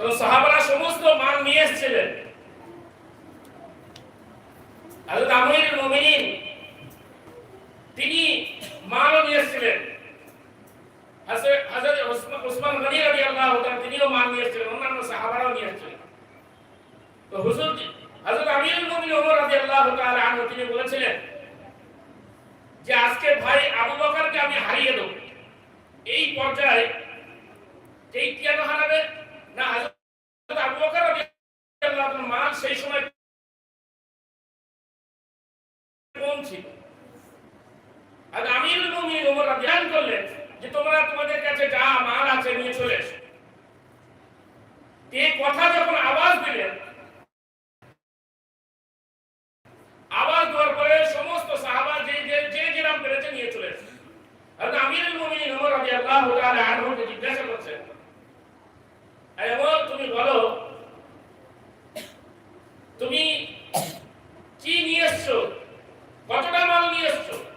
তো সাহাবারা সমস্ত মান নিয়ে এসেছিলেন। হযরত আমিরুল মুমিনিন, তিনি মালও নিয়ে এসেছিলেন। হযরত উসমান গনি রাদিয়াল্লাহু তাআলা তিনিও মান নিয়ে এসেছিলেন, অন্যান্য সাহাবারাও নিয়ে এসেছিলেন। তো হুজুর হযরত আমিরুল মুমিনিন ওমর রাদিয়াল্লাহু তাআলা আনহু, তিনি বলেছিলেন যে, আজকে ভাই আবু বকরকে আমি হারিয়ে দেব। এই পর্যায়ে এই তিয়ানহারা কম ছিল। আর আমিরুল মুমিনিন ওমর করলেন যে তোমরা তোমাদের কাছে যা মাল আছে নিয়ে চলে এসো। এই কথা যখন আওয়াজ দিলেন, আওয়াজ দেওয়ার পরে সমস্ত সাহাবা যে যে যে যেরাম পেরেছে নিয়ে চলে এসেছে। আর আমিরুল মুমিনিন ওমর রাদিয়াল্লাহু তাআলা আনহুকে জিজ্ঞাসা করছেন এই ওমর তুমি বলো, তুমি কতটা মাল নিয়ে এসছো